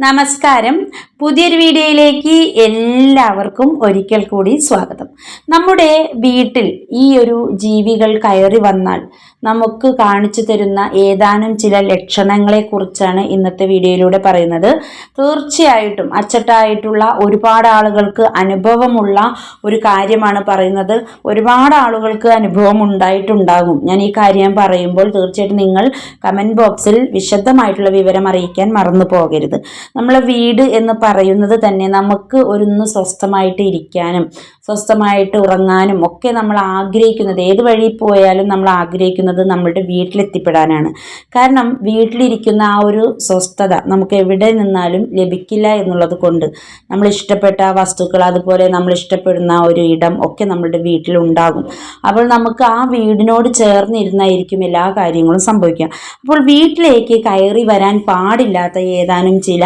നമസ്കാരം. പുതിയൊരു വീഡിയോയിലേക്ക് എല്ലാവർക്കും ഒരിക്കൽ കൂടി സ്വാഗതം. നമ്മുടെ വീട്ടിൽ ഈ ഒരു ജീവികൾ കയറി വന്നാൽ നമുക്ക് കാണിച്ചു തരുന്ന ഏതാനും ചില ലക്ഷണങ്ങളെ കുറിച്ചാണ് ഇന്നത്തെ വീഡിയോയിലൂടെ പറയുന്നത്. തീർച്ചയായിട്ടും അച്ചട്ടായിട്ടുള്ള ഒരുപാട് ആളുകൾക്ക് അനുഭവമുള്ള ഒരു കാര്യമാണ് പറയുന്നത്. ഒരുപാട് ആളുകൾക്ക് അനുഭവം ഉണ്ടായിട്ടുണ്ടാകും. ഞാൻ ഈ കാര്യം പറയുമ്പോൾ തീർച്ചയായിട്ടും നിങ്ങൾ കമന്റ് ബോക്സിൽ വിശദമായിട്ടുള്ള വിവരം അറിയിക്കാൻ മറന്നു പോകരുത്. നമ്മളെ വീട് എന്ന് പറയുന്നത് തന്നെ നമുക്ക് ഒരുന്ന് സ്വസ്ഥമായിട്ട് ഇരിക്കാനും സ്വസ്ഥമായിട്ട് ഉറങ്ങാനും ഒക്കെ നമ്മൾ ആഗ്രഹിക്കുന്നത്. ഏത് വഴി പോയാലും നമ്മൾ ആഗ്രഹിക്കുന്നത് നമ്മളുടെ വീട്ടിലെത്തിപ്പെടാനാണ്. കാരണം വീട്ടിലിരിക്കുന്ന ആ ഒരു സ്വസ്ഥത നമുക്ക് എവിടെ നിന്നാലും ലഭിക്കില്ല എന്നുള്ളത് കൊണ്ട് നമ്മൾ ഇഷ്ടപ്പെട്ട വസ്തുക്കൾ അതുപോലെ നമ്മൾ ഇഷ്ടപ്പെടുന്ന ഒരു ഇടം ഒക്കെ നമ്മളുടെ വീട്ടിലുണ്ടാകും അപ്പോൾ നമുക്ക് ആ വീടിനോട് ചേർന്നിരുന്നായിരിക്കും എല്ലാ കാര്യങ്ങളും സംഭവിക്കുക. അപ്പോൾ വീട്ടിലേക്ക് കയറി വരാൻ പാടില്ലാത്ത ഏതാനും ചില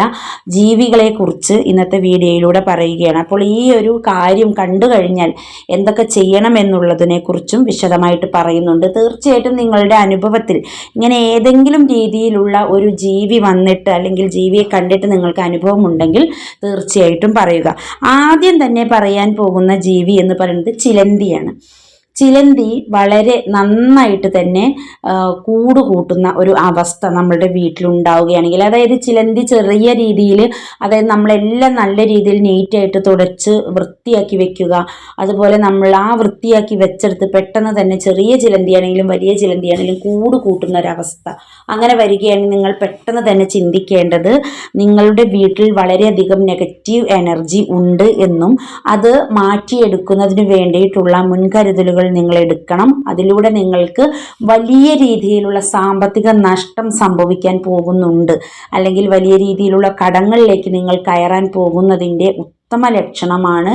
ജീവികളെക്കുറിച്ച് ഇന്നത്തെ വീഡിയോയിലൂടെ പറയുകയാണ്. അപ്പോൾ ഈ ഒരു കാര്യം കണ്ടു കഴിഞ്ഞാൽ എന്തൊക്കെ ചെയ്യണം എന്നുള്ളതിനെ കുറിച്ചും വിശദമായിട്ട് പറയുന്നുണ്ട്. തീർച്ചയായിട്ടും നിങ്ങളുടെ അനുഭവത്തിൽ ഇങ്ങനെ ഏതെങ്കിലും രീതിയിലുള്ള ഒരു ജീവി വന്നിട്ട് അല്ലെങ്കിൽ ജീവിയെ കണ്ടിട്ട് നിങ്ങൾക്ക് അനുഭവം ഉണ്ടെങ്കിൽ തീർച്ചയായിട്ടും പറയുക. ആദ്യം തന്നെ പറയാൻ പോകുന്ന ജീവി എന്ന് പറയുന്നത് ചിലന്തിയാണ്. ചിലന്തി വളരെ നന്നായിട്ട് തന്നെ കൂട് കൂട്ടുന്ന ഒരു അവസ്ഥ നമ്മളുടെ വീട്ടിലുണ്ടാവുകയാണെങ്കിൽ. അതായത് ചിലന്തി ചെറിയ രീതിയിൽ അതായത് നമ്മളെല്ലാം നല്ല രീതിയിൽ നീറ്റായിട്ട് തുടച്ച് വൃത്തിയാക്കി വെക്കുക. അതുപോലെ നമ്മൾ ആ വൃത്തിയാക്കി വെച്ചെടുത്ത് പെട്ടെന്ന് തന്നെ ചെറിയ ചിലന്തിയാണെങ്കിലും വലിയ ചിലന്തിയാണെങ്കിലും കൂട് കൂട്ടുന്ന ഒരവസ്ഥ അങ്ങനെ വരികയാണെങ്കിൽ നിങ്ങൾ പെട്ടെന്ന് തന്നെ ചിന്തിക്കേണ്ടത്. നിങ്ങളുടെ വീട്ടിൽ വളരെയധികം നെഗറ്റീവ് എനർജി ഉണ്ട് എന്നും അത് മാറ്റിയെടുക്കുന്നതിന് വേണ്ടിയിട്ടുള്ള മുൻകരുതലുകൾ നിങ്ങൾ എടുക്കണം. അതിലൂടെ നിങ്ങൾക്ക് വലിയ രീതിയിലുള്ള സാമ്പത്തിക നഷ്ടം സംഭവിക്കാൻ പോകുന്നുണ്ട്. അല്ലെങ്കിൽ വലിയ രീതിയിലുള്ള കടങ്ങളിലേക്ക് നിങ്ങൾ കയറാൻ പോകുന്നതിന്റെ ഉത്തമ ലക്ഷണമാണ്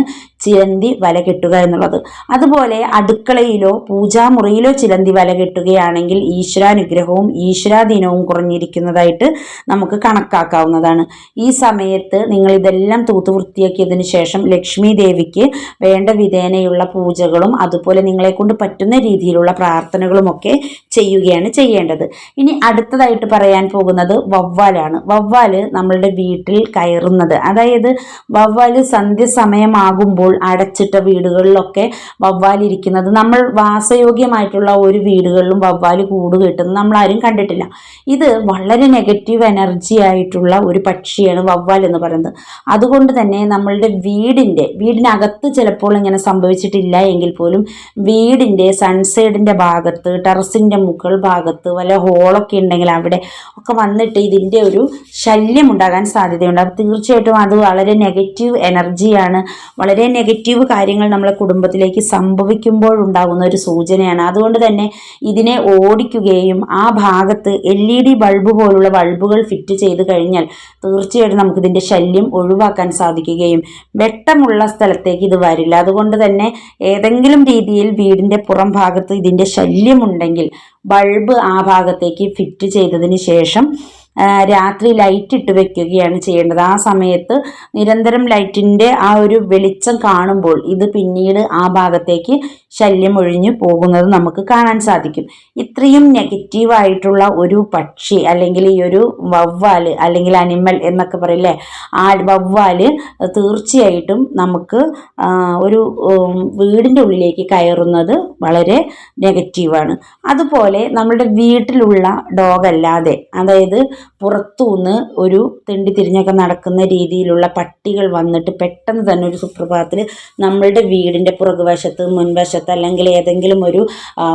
ചിലന്തി വല കെട്ടുക എന്നുള്ളത്. അതുപോലെ അടുക്കളയിലോ പൂജാമുറിയിലോ ചിലന്തി വല കെട്ടുകയാണെങ്കിൽ ഈശ്വരാനുഗ്രഹവും ഈശ്വരാധീനവും കുറഞ്ഞിരിക്കുന്നതായിട്ട് നമുക്ക് കണക്കാക്കാവുന്നതാണ്. ഈ സമയത്ത് നിങ്ങൾ ഇതെല്ലാം തൂത്ത് വൃത്തിയാക്കിയതിനു ശേഷം ലക്ഷ്മി ദേവിക്ക് വേണ്ട വിധേനയുള്ള പൂജകളും അതുപോലെ നിങ്ങളെ കൊണ്ട് പറ്റുന്ന രീതിയിലുള്ള പ്രാർത്ഥനകളുമൊക്കെ ചെയ്യുകയാണ് ചെയ്യേണ്ടത്. ഇനി അടുത്തതായിട്ട് പറയാൻ പോകുന്നത് വവ്വാലാണ്. വവ്വാൽ നമ്മളുടെ വീട്ടിൽ കയറുന്നത്. അതായത് വവ്വാൽ സന്ധ്യസമയമാകുമ്പോൾ അടച്ചിട്ട വീടുകളിലൊക്കെ വവ്വാലിരിക്കുന്നത് നമ്മൾ വാസയോഗ്യമായിട്ടുള്ള ഒരു വീടുകളിലും വവ്വാൽ കൂട് കിട്ടുന്നത് നമ്മൾ ആരും കണ്ടിട്ടില്ല. ഇത് വളരെ നെഗറ്റീവ് എനർജി ആയിട്ടുള്ള ഒരു പക്ഷിയാണ് വവ്വാൽ എന്ന് പറയുന്നത്. അതുകൊണ്ട് തന്നെ നമ്മളുടെ വീടിന്റെ വീടിനകത്ത് ചിലപ്പോൾ ഇങ്ങനെ സംഭവിച്ചിട്ടില്ല എങ്കിൽ പോലും വീടിന്റെ സൺസൈഡിന്റെ ഭാഗത്ത് ടെറസിന്റെ മുകൾ ഭാഗത്ത് വല്ല ഹോളൊക്കെ ഉണ്ടെങ്കിൽ അവിടെ ഒക്കെ വന്നിട്ട് ഇതിന്റെ ഒരു ശല്യം ഉണ്ടാകാൻ സാധ്യതയുണ്ട്. അപ്പോൾ തീർച്ചയായിട്ടും അത് വളരെ നെഗറ്റീവ് എനർജിയാണ് വളരെ നെഗറ്റീവ് കാര്യങ്ങൾ നമ്മളെ കുടുംബത്തിലേക്ക് സംഭവിക്കുമ്പോഴുണ്ടാകുന്ന ഒരു സൂചനയാണ്. അതുകൊണ്ട് തന്നെ ഇതിനെ ഓടിക്കുകയും ആ ഭാഗത്ത് എൽ ഇ ഡി ബൾബ് പോലുള്ള ബൾബുകൾ ഫിറ്റ് ചെയ്ത് കഴിഞ്ഞാൽ തീർച്ചയായിട്ടും നമുക്കിതിന്റെ ശല്യം ഒഴിവാക്കാൻ സാധിക്കുകയും വെട്ടമുള്ള സ്ഥലത്തേക്ക് ഇത് വരില്ല. അതുകൊണ്ട് തന്നെ ഏതെങ്കിലും രീതിയിൽ വീടിന്റെ പുറം ഭാഗത്ത് ഇതിന്റെ ശല്യമുണ്ടെങ്കിൽ ബൾബ് ആ ഭാഗത്തേക്ക് ഫിറ്റ് ചെയ്തതിന് ശേഷം രാത്രി ലൈറ്റ് ഇട്ട് വെക്കുകയാണ് ചെയ്യേണ്ടത്. ആ സമയത്ത് നിരന്തരം ലൈറ്റിന്റെ ആ ഒരു വെളിച്ചം കാണുമ്പോൾ ഇത് പിന്നീട് ആ ഭാഗത്തേക്ക് ശല്യം ഒഴിഞ്ഞു പോകുന്നത് നമുക്ക് കാണാൻ സാധിക്കും. ഇത്രയും നെഗറ്റീവായിട്ടുള്ള ഒരു പക്ഷി അല്ലെങ്കിൽ ഈ ഒരു വവ്വാൽ അല്ലെങ്കിൽ അനിമൽ എന്നൊക്കെ പറയില്ലേ ആ വവ്വാൽ തീർച്ചയായിട്ടും നമുക്ക് ഒരു വീടിന്റെ ഉള്ളിലേക്ക് കയറുന്നത് വളരെ നെഗറ്റീവാണ് അതുപോലെ നമ്മുടെ വീട്ടിലുള്ള ഡോഗ് അല്ലാതെ അതായത് പുറത്തുനിന്ന് ഒരു തെണ്ടി തിരിഞ്ഞൊക്കെ നടക്കുന്ന രീതിയിലുള്ള പട്ടികൾ വന്നിട്ട് പെട്ടെന്ന് തന്നെ ഒരു സുപ്രഭാതത്തിൽ നമ്മളുടെ വീടിന്റെ പുറകുവശത്ത് മുൻവശത്ത് അല്ലെങ്കിൽ ഏതെങ്കിലും ഒരു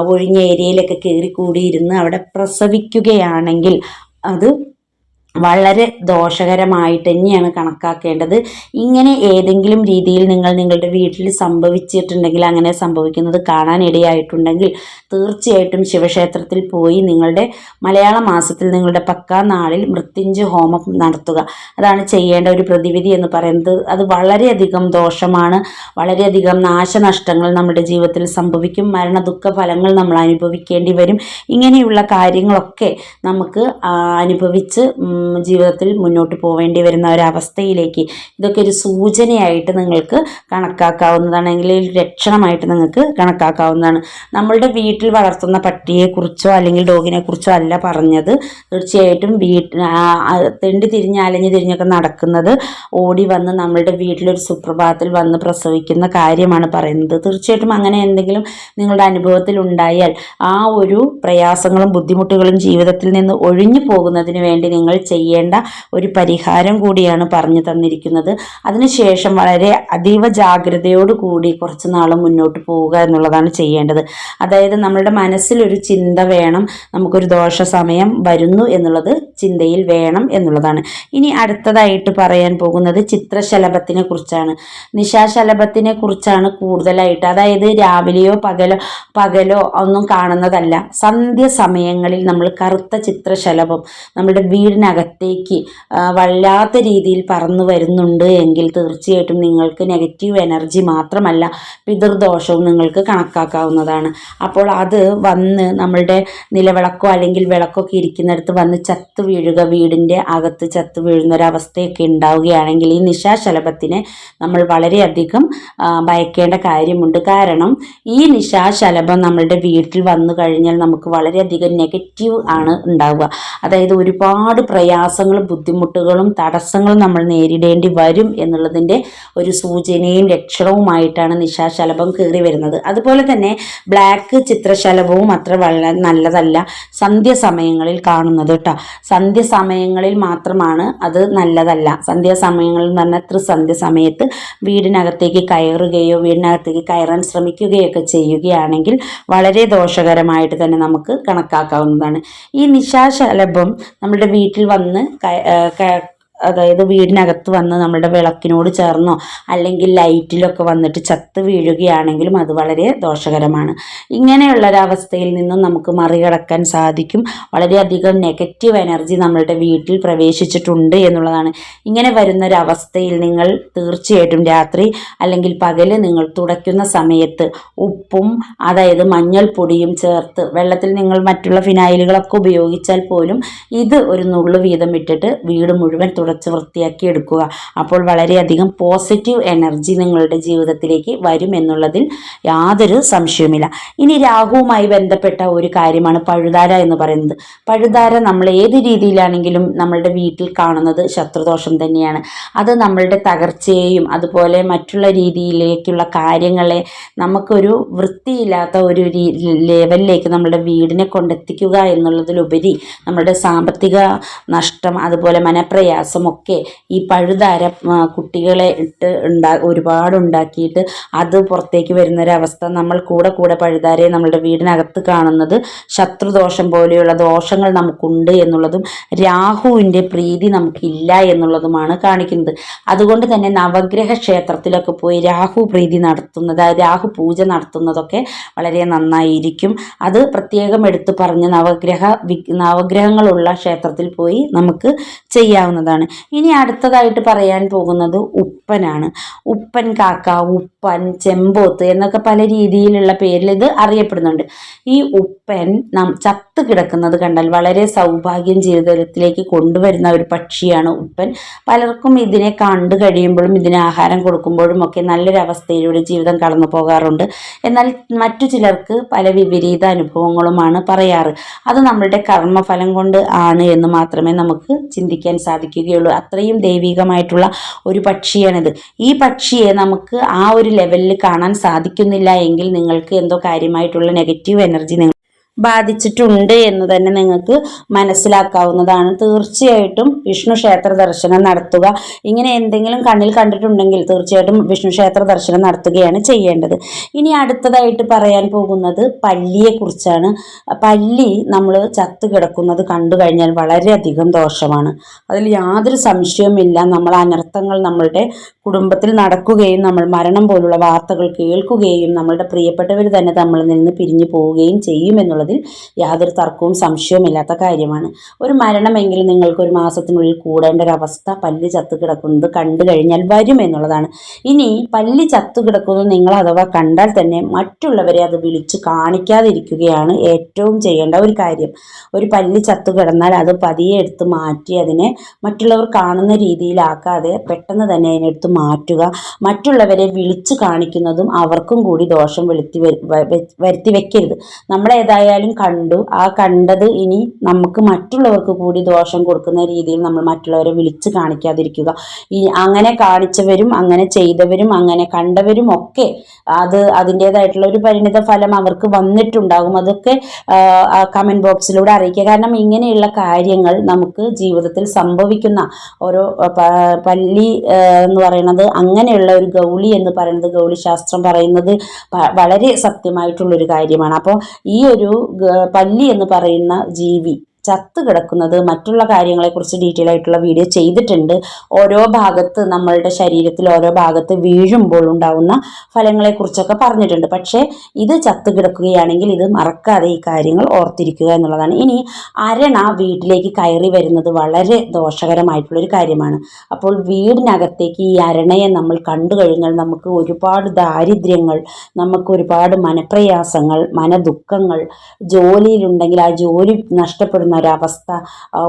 ഒഴിഞ്ഞ ഏരിയയിലൊക്കെ കയറി കൂടിയിരുന്ന് അവിടെ പ്രസവിക്കുകയാണെങ്കിൽ അത് വളരെ ദോഷകരമായിട്ട് തന്നെയാണ് കണക്കാക്കേണ്ടത്. ഇങ്ങനെ ഏതെങ്കിലും രീതിയിൽ നിങ്ങൾ നിങ്ങളുടെ വീട്ടിൽ സംഭവിച്ചിട്ടുണ്ടെങ്കിൽ അങ്ങനെ സംഭവിക്കുന്നത് കാണാനിടയായിട്ടുണ്ടെങ്കിൽ തീർച്ചയായിട്ടും ശിവക്ഷേത്രത്തിൽ പോയി നിങ്ങളുടെ മലയാള മാസത്തിൽ നിങ്ങളുടെ പക്കാ നാളിൽ മൃത്യുഞ്ച് ഹോമം നടത്തുക. അതാണ് ചെയ്യേണ്ട ഒരു പ്രതിവിധി എന്ന് പറയുന്നത്. അത് വളരെയധികം ദോഷമാണ്. വളരെയധികം നാശനഷ്ടങ്ങൾ നമ്മുടെ ജീവിതത്തിൽ സംഭവിക്കും. മരണ ദുഃഖ ഫലങ്ങൾ നമ്മൾ അനുഭവിക്കേണ്ടി വരും. ഇങ്ങനെയുള്ള കാര്യങ്ങളൊക്കെ നമുക്ക് അനുഭവിച്ച് ജീവിതത്തിൽ മുന്നോട്ട് പോവേണ്ടി വരുന്ന ഒരവസ്ഥയിലേക്ക് ഇതൊക്കെ ഒരു സൂചനയായിട്ട് നിങ്ങൾക്ക് കണക്കാക്കാവുന്നതാണ് അല്ലെങ്കിൽ ലക്ഷണമായിട്ട് നിങ്ങൾക്ക് കണക്കാക്കാവുന്നതാണ്. നമ്മളുടെ വീട്ടിൽ വളർത്തുന്ന പട്ടിയെക്കുറിച്ചോ അല്ലെങ്കിൽ ഡോഗിനെക്കുറിച്ചോ അല്ല പറഞ്ഞത്. തീർച്ചയായിട്ടും വീട്ട് തെണ്ടി തിരിഞ്ഞ് അലഞ്ഞു തിരിഞ്ഞൊക്കെ നടക്കുന്നത് ഓടി വന്ന് നമ്മളുടെ വീട്ടിലൊരു സുപ്രഭാതത്തിൽ വന്ന് പ്രസവിക്കുന്ന കാര്യമാണ് പറയുന്നത്. തീർച്ചയായിട്ടും അങ്ങനെ എന്തെങ്കിലും നിങ്ങളുടെ അനുഭവത്തിൽ ഉണ്ടായാൽ ആ ഒരു പ്രയാസങ്ങളും ബുദ്ധിമുട്ടുകളും ജീവിതത്തിൽ നിന്ന് ഒഴിഞ്ഞു പോകുന്നതിന് വേണ്ടി നിങ്ങൾ ചെയ്യേണ്ട ഒരു പരിഹാരം കൂടിയാണ് പറഞ്ഞു തന്നിരിക്കുന്നത്. അതിനുശേഷം വളരെ അതീവ ജാഗ്രതയോട് കൂടി കുറച്ച് നാൾ മുന്നോട്ട് പോവുക എന്നുള്ളതാണ് ചെയ്യേണ്ടത്. അതായത് നമ്മളുടെ മനസ്സിലൊരു ചിന്ത വേണം നമുക്കൊരു ദോഷ സമയം വരുന്നു എന്നുള്ളത് ചിന്തയിൽ വേണം എന്നുള്ളതാണ്. ഇനി അടുത്തതായിട്ട് പറയാൻ പോകുന്നത് ചിത്രശലഭത്തിനെ കുറിച്ചാണ്. നിശാശലഭത്തിനെ കുറിച്ചാണ് കൂടുതലായിട്ട് അതായത് രാവിലെയോ പകലോ പകലോ ഒന്നും കാണുന്നതല്ല. സന്ധ്യ സമയങ്ങളിൽ നമ്മൾ കറുത്ത ചിത്രശലഭം നമ്മുടെ വീടിനകത്തേക്ക് വല്ലാത്ത രീതിയിൽ പറന്നു വരുന്നുണ്ട് എങ്കിൽ തീർച്ചയായിട്ടും നിങ്ങൾക്ക് നെഗറ്റീവ് എനർജി മാത്രമല്ല പിതൃദോഷവും നിങ്ങൾക്ക് കണക്കാക്കാവുന്നതാണ്. അപ്പോൾ അത് വന്ന് നമ്മളുടെ നിലവിളക്കോ അല്ലെങ്കിൽ വിളക്കൊക്കെ ഇരിക്കുന്നിടത്ത് വന്ന് ചത്ത് വീഴുക വീടിന്റെ അകത്ത് ചത്ത് വീഴുന്ന ഒരവസ്ഥയൊക്കെ ഉണ്ടാവുകയാണെങ്കിൽ ഈ നിശാശലഭത്തിനെ നമ്മൾ വളരെയധികം ഭയക്കേണ്ട കാര്യമുണ്ട്. കാരണം ഈ നിശാശലഭം നമ്മളുടെ വീട്ടിൽ വന്നു കഴിഞ്ഞാൽ നമുക്ക് വളരെയധികം നെഗറ്റീവ് ആണ് ഉണ്ടാവുക. അതായത് ഒരുപാട് പ്രയാസങ്ങളും ബുദ്ധിമുട്ടുകളും തടസ്സങ്ങളും നമ്മൾ നേരിടേണ്ടി വരും എന്നുള്ളതിന്റെ ഒരു സൂചനയും ലക്ഷണവുമായിട്ടാണ് നിശാശലഭം കയറി വരുന്നത്. അതുപോലെ തന്നെ ബ്ലാക്ക് ചിത്രശലഭവും അത്ര വളരെ നല്ലതല്ല. സന്ധ്യസമയങ്ങളിൽ കാണുന്നത് കേട്ടോ സന്ധ്യസമയങ്ങളിൽ മാത്രമാണ് അത് നല്ലതല്ല. സന്ധ്യാസമയങ്ങളിൽ എന്ന് പറഞ്ഞാൽ ത്രിസന്ധ്യ സമയത്ത് വീടിനകത്തേക്ക് കയറുകയോ വീടിനകത്തേക്ക് കയറാൻ ശ്രമിക്കുകയൊക്കെ ചെയ്യുകയാണെങ്കിൽ വളരെ ദോഷകരമായിട്ട് തന്നെ നമുക്ക് കണക്കാക്കാവുന്നതാണ്. ഈ നിശാശലഭം നമ്മുടെ വീട്ടിൽ വന്ന് വന്ന് അതായത് വീടിനകത്ത് വന്ന് നമ്മുടെ വിളക്കിനോട് ചേർന്നോ അല്ലെങ്കിൽ ലൈറ്റിലൊക്കെ വന്നിട്ട് ചത്ത് വീഴുകയാണെങ്കിലും അത് വളരെ ദോഷകരമാണ്. ഇങ്ങനെയുള്ള ഇങ്ങനെയുള്ളൊരവസ്ഥയിൽ നിന്നും നമുക്ക് മറികടക്കാൻ സാധിക്കും. വളരെയധികം നെഗറ്റീവ് എനർജി നമ്മളുടെ വീട്ടിൽ പ്രവേശിച്ചിട്ടുണ്ട് എന്നുള്ളതാണ്. ഇങ്ങനെ വരുന്ന വരുന്നൊരവസ്ഥയിൽ നിങ്ങൾ തീർച്ചയായിട്ടും രാത്രി അല്ലെങ്കിൽ പകൽ നിങ്ങൾ തുടയ്ക്കുന്ന സമയത്ത് ഉപ്പും അതായത് മഞ്ഞൾപ്പൊടിയും ചേർത്ത് വെള്ളത്തിൽ നിങ്ങൾ മറ്റുള്ള ഫിനായിലുകളൊക്കെ ഉപയോഗിച്ചാൽ പോലും ഇത് ഒരു നുള്ളു വീതം ഇട്ടിട്ട് വീട് മുഴുവൻ തുട തുടച്ച് വൃത്തിയാക്കി എടുക്കുക. അപ്പോൾ വളരെയധികം പോസിറ്റീവ് എനർജി നിങ്ങളുടെ ജീവിതത്തിലേക്ക് വരും എന്നുള്ളതിൽ യാതൊരു സംശയവുമില്ല. ഇനി രാഹുവുമായി ബന്ധപ്പെട്ട ഒരു കാര്യമാണ് പഴുതാര എന്ന് പറയുന്നത്. പഴുതാര നമ്മൾ ഏത് രീതിയിലാണെങ്കിലും നമ്മളുടെ വീട്ടിൽ കാണുന്നത് ശത്രുദോഷം തന്നെയാണ്. അത് നമ്മളുടെ തകർച്ചയെയും അതുപോലെ മറ്റുള്ള രീതിയിലേക്കുള്ള കാര്യങ്ങളെ നമുക്കൊരു വൃത്തിയില്ലാത്ത ഒരു ലെവലിലേക്ക് നമ്മുടെ വീടിനെ കൊണ്ടെത്തിക്കുക എന്നുള്ളതിലുപരി നമ്മുടെ സാമ്പത്തിക നഷ്ടം അതുപോലെ മനപ്രയാസം ദിവസമൊക്കെ ഈ പഴുതാര കുട്ടികളെ ഇട്ട് ഉണ്ടാ ഒരുപാട് ഉണ്ടാക്കിയിട്ട് അത് പുറത്തേക്ക് വരുന്നൊരവസ്ഥ നമ്മൾ കൂടെ കൂടെ പഴുതാരയെ നമ്മളുടെ വീടിനകത്ത് കാണുന്നത്. ശത്രുദോഷം പോലെയുള്ള ദോഷങ്ങൾ നമുക്കുണ്ട് എന്നുള്ളതും രാഹുവിന്റെ പ്രീതി നമുക്കില്ല എന്നുള്ളതുമാണ് കാണിക്കുന്നത്. അതുകൊണ്ട് തന്നെ നവഗ്രഹ ക്ഷേത്രത്തിലൊക്കെ പോയി രാഹു പ്രീതി നടത്തുന്നത് രാഹു പൂജ നടത്തുന്നതൊക്കെ വളരെ നന്നായിരിക്കും. അത് പ്രത്യേകം എടുത്തു പറഞ്ഞ് നവഗ്രഹ നവഗ്രഹങ്ങളുള്ള ക്ഷേത്രത്തിൽ പോയി നമുക്ക് ചെയ്യാവുന്നതാണ്. ഇനി അടുത്തതായിട്ട് പറയാൻ പോകുന്നത് ഉപ്പനാണ്. ഉപ്പൻ കാക്ക ഉപ്പൻ ചെമ്പോത്ത് എന്നൊക്കെ പല രീതിയിലുള്ള പേരിൽ ഇത് അറിയപ്പെടുന്നുണ്ട്. ഈ ഉപ്പൻ നാം ചത്ത് കിടക്കുന്നത് കണ്ടാൽ വളരെ സൗഭാഗ്യം ജീവിതത്തിലേക്ക് കൊണ്ടുവരുന്ന ഒരു പക്ഷിയാണ് ഉപ്പൻ. പലർക്കും ഇതിനെ കണ്ടു കഴിയുമ്പോഴും ഇതിന് ആഹാരം കൊടുക്കുമ്പോഴും ഒക്കെ നല്ലൊരവസ്ഥയിലൂടെ ജീവിതം കടന്നു പോകാറുണ്ട്. എന്നാൽ മറ്റു ചിലർക്ക് പല വിപരീത അനുഭവങ്ങളുമാണ് പറയാറ്. അത് നമ്മളുടെ കർമ്മഫലം കൊണ്ട് ആണ് എന്ന് മാത്രമേ നമുക്ക് ചിന്തിക്കാൻ സാധിക്കുകയുള്ളൂ. ഉള്ളൂ അത്രയും ദൈവികമായിട്ടുള്ള ഒരു പക്ഷിയാണിത്. ഈ പക്ഷിയെ നമുക്ക് ആ ഒരു ലെവലിൽ കാണാൻ സാധിക്കുന്നില്ല എങ്കിൽ നിങ്ങൾക്ക് എന്തോ കാര്യമായിട്ടുള്ള നെഗറ്റീവ് എനർജി നിങ്ങൾ ബാധിച്ചിട്ടുണ്ട് എന്ന് തന്നെ നിങ്ങൾക്ക് മനസ്സിലാക്കാവുന്നതാണ്. തീർച്ചയായിട്ടും വിഷ്ണു ക്ഷേത്ര ദർശനം നടത്തുക. ഇങ്ങനെ എന്തെങ്കിലും കണ്ണിൽ കണ്ടിട്ടുണ്ടെങ്കിൽ തീർച്ചയായിട്ടും വിഷ്ണു ക്ഷേത്ര ദർശനം നടത്തുകയാണ് ചെയ്യേണ്ടത്. ഇനി അടുത്തതായിട്ട് പറയാൻ പോകുന്നത് പല്ലിയെക്കുറിച്ചാണ്. പല്ലി നമ്മൾ ചത്തു കിടക്കുന്നത് കണ്ടു കഴിഞ്ഞാൽ വളരെയധികം ദോഷമാണ്. അതിൽ യാതൊരു സംശയവുമില്ല നമ്മൾ അനർത്ഥങ്ങൾ നമ്മളുടെ കുടുംബത്തിൽ നടക്കുകയും നമ്മൾ മരണം പോലുള്ള വാർത്തകൾ കേൾക്കുകയും നമ്മളുടെ പ്രിയപ്പെട്ടവർ തന്നെ നമ്മളിൽ നിന്ന് പിരിഞ്ഞു പോവുകയും ചെയ്യുമെന്നുള്ളത് എന്നുള്ളതിൽ യാതൊരു തർക്കവും സംശയവുമില്ലാത്ത കാര്യമാണ്. ഒരു മരണമെങ്കിലും നിങ്ങൾക്ക് ഒരു മാസത്തിനുള്ളിൽ കൂടേണ്ട ഒരു അവസ്ഥ പല്ല് ചത്തു കിടക്കുന്നത് കണ്ടു കഴിഞ്ഞാൽ വരും എന്നുള്ളതാണ്. ഇനി പല്ല് ചത്തു കിടക്കുന്നത് നിങ്ങൾ അഥവാ കണ്ടാൽ തന്നെ മറ്റുള്ളവരെ അത് വിളിച്ചു കാണിക്കാതിരിക്കുകയാണ് ഏറ്റവും ചെയ്യേണ്ട ഒരു കാര്യം. ഒരു പല്ല് ചത്തു കിടന്നാൽ അത് പതിയെ എടുത്ത് മാറ്റി അതിനെ മറ്റുള്ളവർ കാണുന്ന രീതിയിലാക്കാതെ പെട്ടെന്ന് തന്നെ അതിനെടുത്ത് മാറ്റുക. മറ്റുള്ളവരെ വിളിച്ചു കാണിക്കുന്നതും അവർക്കും കൂടി ദോഷം വെളുത്തി വരുത്തി വെക്കരുത്. നമ്മളേതായാലും കണ്ടു. ആ കണ്ടത് ഇനി നമുക്ക് മറ്റുള്ളവർക്ക് കൂടി ദോഷം കൊടുക്കുന്ന രീതിയിൽ നമ്മൾ മറ്റുള്ളവരെ വിളിച്ച് കാണിക്കാതിരിക്കുക. ഈ അങ്ങനെ കാണിച്ചവരും അങ്ങനെ ചെയ്തവരും അങ്ങനെ കണ്ടവരും ഒക്കെ അത് അതിന്റേതായിട്ടുള്ള ഒരു പരിണിത ഫലം അവർക്ക് വന്നിട്ടുണ്ടാകും. അതൊക്കെ കമന്റ് ബോക്സിലൂടെ അറിയിക്കുക. കാരണം ഇങ്ങനെയുള്ള കാര്യങ്ങൾ നമുക്ക് ജീവിതത്തിൽ സംഭവിക്കുന്ന ഓരോ പള്ളി എന്ന് പറയുന്നത് അങ്ങനെയുള്ള ഒരു ഗൗളി എന്ന് പറയുന്നത് ഗൗളി ശാസ്ത്രം പറയുന്നത് വളരെ സത്യമായിട്ടുള്ളൊരു കാര്യമാണ്. അപ്പോൾ ഈ ഒരു പല്ലി എന്ന് പറയുന്ന ജീവി. ചത്ത് കിടക്കുന്നത് മറ്റുള്ള കാര്യങ്ങളെക്കുറിച്ച് ഡീറ്റെയിൽ ആയിട്ടുള്ള വീഡിയോ ചെയ്തിട്ടുണ്ട്. ഓരോ ഭാഗത്ത് നമ്മളുടെ ശരീരത്തിൽ ഓരോ ഭാഗത്ത് വീഴുമ്പോൾ ഉണ്ടാവുന്ന ഫലങ്ങളെക്കുറിച്ചൊക്കെ പറഞ്ഞിട്ടുണ്ട്. പക്ഷേ ഇത് ചത്ത് കിടക്കുകയാണെങ്കിൽ ഇത് മറക്കാതെ ഈ കാര്യങ്ങൾ ഓർത്തിരിക്കുക എന്നുള്ളതാണ്. ഇനി അരണ വീട്ടിലേക്ക് കയറി വരുന്നത് വളരെ ദോഷകരമായിട്ടുള്ളൊരു കാര്യമാണ്. അപ്പോൾ വീടിനകത്തേക്ക് ഈ അരണയെ നമ്മൾ കണ്ടു കഴിഞ്ഞാൽ നമുക്ക് ഒരുപാട് ദാരിദ്ര്യങ്ങൾ നമുക്ക് ഒരുപാട് മനപ്രയാസങ്ങൾ മനദുഃഖങ്ങൾ ജോലിയിലുണ്ടെങ്കിൽ ആ ജോലി നഷ്ടപ്പെടുന്ന ഒരവസ്ഥ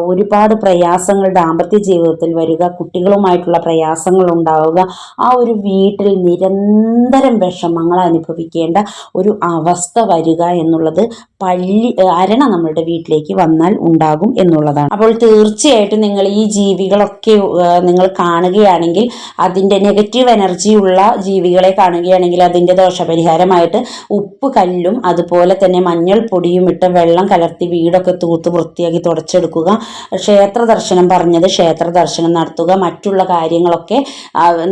ഒരുപാട് പ്രയാസങ്ങൾ ദാമ്പത്യ ജീവിതത്തിൽ വരിക കുട്ടികളുമായിട്ടുള്ള പ്രയാസങ്ങൾ ഉണ്ടാവുക ആ ഒരു വീട്ടിൽ നിരന്തരം വിഷമങ്ങൾ അനുഭവിക്കേണ്ട ഒരു അവസ്ഥ വരിക എന്നുള്ളത് പള്ളി അരണ നമ്മളുടെ വീട്ടിലേക്ക് വന്നാൽ ഉണ്ടാകും എന്നുള്ളതാണ്. അപ്പോൾ തീർച്ചയായിട്ടും നിങ്ങൾ ഈ ജീവികളൊക്കെ നിങ്ങൾ കാണുകയാണെങ്കിൽ അതിന്റെ നെഗറ്റീവ് എനർജി ഉള്ള ജീവികളെ കാണുകയാണെങ്കിൽ അതിന്റെ ദോഷപരിഹാരമായിട്ട് ഉപ്പ് കല്ലും അതുപോലെ തന്നെ മഞ്ഞൾ പൊടിയും ഇട്ട് വെള്ളം കലർത്തി വീടൊക്കെ തൂത്ത് വൃത്തിയാക്കി തുടച്ചെടുക്കുക. ക്ഷേത്ര ദർശനം പറഞ്ഞത് ക്ഷേത്ര ദർശനം നടത്തുക. മറ്റുള്ള കാര്യങ്ങളൊക്കെ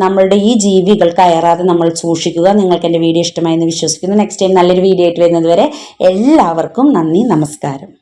നമ്മളുടെ ഈ ജീവികൾ കയറാതെ നമ്മൾ സൂക്ഷിക്കുക. നിങ്ങൾക്ക് എന്റെ വീഡിയോ ഇഷ്ടമായി എന്ന് വിശ്വസിക്കുന്നു. നെക്സ്റ്റ് ടൈം നല്ലൊരു വീഡിയോ ആയിട്ട് വരുന്നത് വരെ എല്ലാവർക്കും നന്ദി നമസ്കാരം.